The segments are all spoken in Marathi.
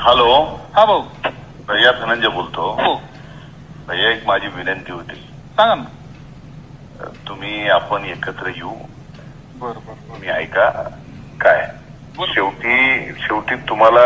हॅलो. हा भाऊ. भैया धनंजय बोलतो. हो. भैया एक माझी विनंती होती. सांगा ना. तुम्ही आपण एकत्र येऊ. बरं बरं बरं. तुम्ही ऐका काय? बोल. शेवटी शेवटी तुम्हाला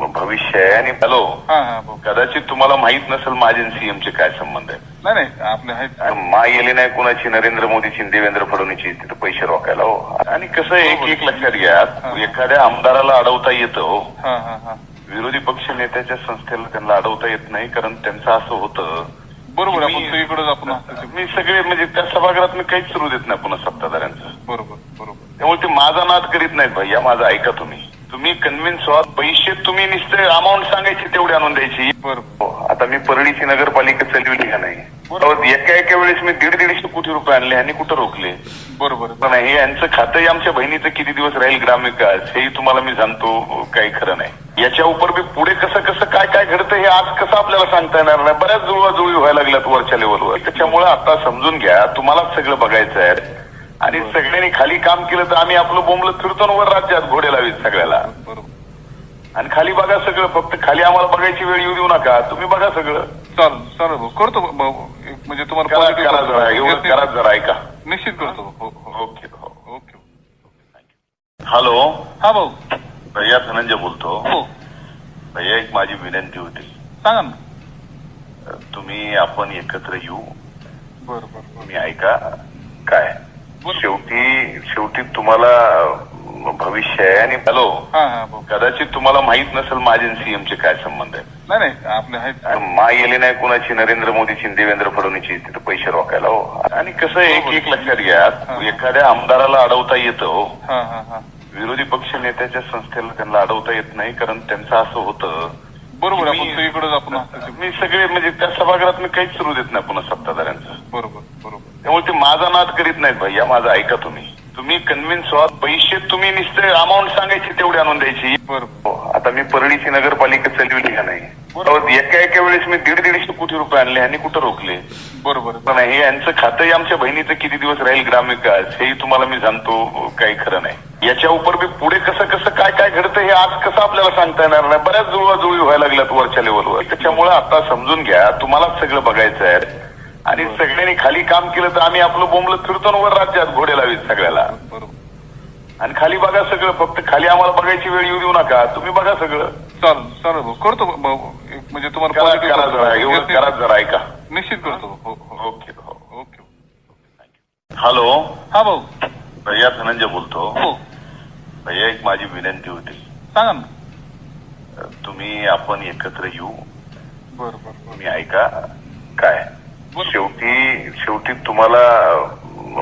अं, भविष्य आहे आणि हॅलो. हा हा भाऊ. कदाचित तुम्हाला माहीत नसेल माझे सीएमचे काय संबंध आहे. नाही नाही आपले आहेत. मा येले नाही कोणाची नरेंद्र मोदीची आणि देवेंद्र फडणवीसची तिथे पैसे रोखायला हो. आणि कसं आहे, एक एक लक्षात घ्या. एखाद्या आमदाराला अडवता येतं हो. हा हा हा. विरोधी पक्ष नेत्याच्या संस्थेला त्यांना अडवता येत नाही कारण त्यांचं असं होतं बरोबर आपण आपण मी सगळे म्हणजे त्या सभागृहात मी काहीच सुरू देत नाही पुन्हा सत्ताधाऱ्यांचं. बरोबर बरोबर. त्यामुळे ते माझा नाद करीत नाहीत भैया माझा ऐका तुम्ही. तुम्ही कन्व्हिन्स व्हा पैसे तुम्ही नुसते अमाऊंट सांगायची तेवढी आणून द्यायची. बरोबर. हो, आता मी परळीची नगरपालिका चालविली का नाही? एका एका वेळेस मी दीड दीडशे कोटी रुपये आणले आणि कुठं रोखले? बरोबर. पण हे यांचं खातंही आमच्या बहिणीचं किती दिवस राहील ग्रामविकास हेही तुम्हाला मी सांगतो काही खरं नाही. याच्या उपर बी पुढे कसं कसं काय काय घडतं हे आज कसं आपल्याला सांगता येणार नाही. बऱ्याच जुळवाजुळवी व्हायला लागल्यात वरच्या लेवलवर त्याच्यामुळे आता समजून घ्या तुम्हालाच सगळं बघायचं आहे. आणि सगळ्यांनी खाली काम केलं तर आम्ही आपलं बोंबलं फिरतो वर राज्यात घोडे लावीत सगळ्याला. बरोबर आणि खाली बघा सगळं फक्त खाली आम्हाला बघायची वेळ येऊ देऊ नका. तुम्ही बघा सगळं. चालेल चालेल. भाऊ करतो म्हणजे तुम्हाला करा जरा एवढं करतो. करा जरा ऐका. निश्चित करतो. हो हो. ओके हो. ओके हॅलो हा भाऊ. भैया धनंजय बोलतो. हो. भैया एक माझी विनंती होती. सांगा ना. तुम्ही आपण एकत्र येऊ. बरं बरं बरं. तुम्ही ऐका काय. शेवटी शेवटी तुम्हाला भविष्य आहे आणि हॅलो. हा हा कदाचित तुम्हाला माहीत नसेल माझे सीएमचे काय संबंध आहे. नाही नाही आपले मा येले नाही कोणाची नरेंद्र मोदीची देवेंद्र फडणवीसची तिथे पैसे रोखायला हो. आणि कसं एक एक लक्षात घ्या एखाद्या आमदाराला अडवता येतं हो. हा हा हा. विरोधी पक्ष नेत्याच्या संस्थेला त्यांना अडवता येत नाही कारण त्यांचं असं होतं बरोबर आपण मी- सगळीकडेच आपण मी सगळे म्हणजे त्या सभागृहात मी काहीच सुरू देत नाही पुन्हा सत्ताधाऱ्यांचं. बरोबर बरोबर. त्यामुळे ते माझा नाद करीत नाहीत भैया माझा ऐका तुम्ही. तुम्ही कन्व्हिन्स व्हा पैसे तुम्ही नुसते अमाऊंट सांगायची तेवढी आणून द्यायची. बरोबर. आता मी परळीची नगरपालिका चालविली का नाही? एका एका वेळेस मी दीड दीडशे कोटी रुपये आणले आणि कुठं रोखले? बरोबर. पण हे यांचं खातंही आमच्या बहिणीचं किती दिवस राहील ग्रामविकास हेही तुम्हाला मी सांगतो काही खरं नाही. याच्या उपर बी पुढे कसं कसं काय काय घडतं हे आज कसं आपल्याला सांगता येणार नाही. बऱ्याच जुळवाजुळवी व्हायला लागल्यात वरच्या लेवलवर त्याच्यामुळे आता समजून घ्या तुम्हालाच सगळं बघायचं आहे. आणि सगळ्यांनी खाली काम केलं तर आम्ही आपलं बोंबलं फिरतो वर राज्यात घोडे लावीत सगळ्याला. बरोबर. आणि खाली बघा सगळं फक्त खाली आम्हाला बघायची वेळ येऊ देऊ नका. तुम्ही बघा सगळं. चालेल चालेल भाऊ. करतो भाऊ म्हणजे तुम्हाला करा. जरा. एवढं करा जरा ऐका. निश्चित करतो हो हो. ओके हो. ओके. हॅलो. हा भाऊ. भैया धनंजय बोलतो. हो. भैया एक माझी विनंती होती. सांगा ना. तुम्ही आपण एकत्र येऊ. बरं बरं बरं. तुम्ही ऐका काय. शेवटी शेवटी तुम्हाला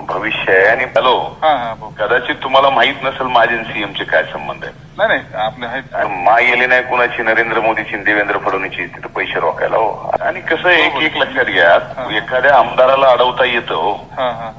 भविष्य आहे आणि हॅलो. हा हा कदाचित तुम्हाला माहीत नसेल माझे सीएमचे काय संबंध आहे. नाही नाही आपले मा येले नाही कोणाची नरेंद्र मोदीची देवेंद्र फडणवीसची तिथे पैसे रोखायला हो. आणि कसं एक एक लक्षात घ्या. एखाद्या आमदाराला अडवता येतं हा.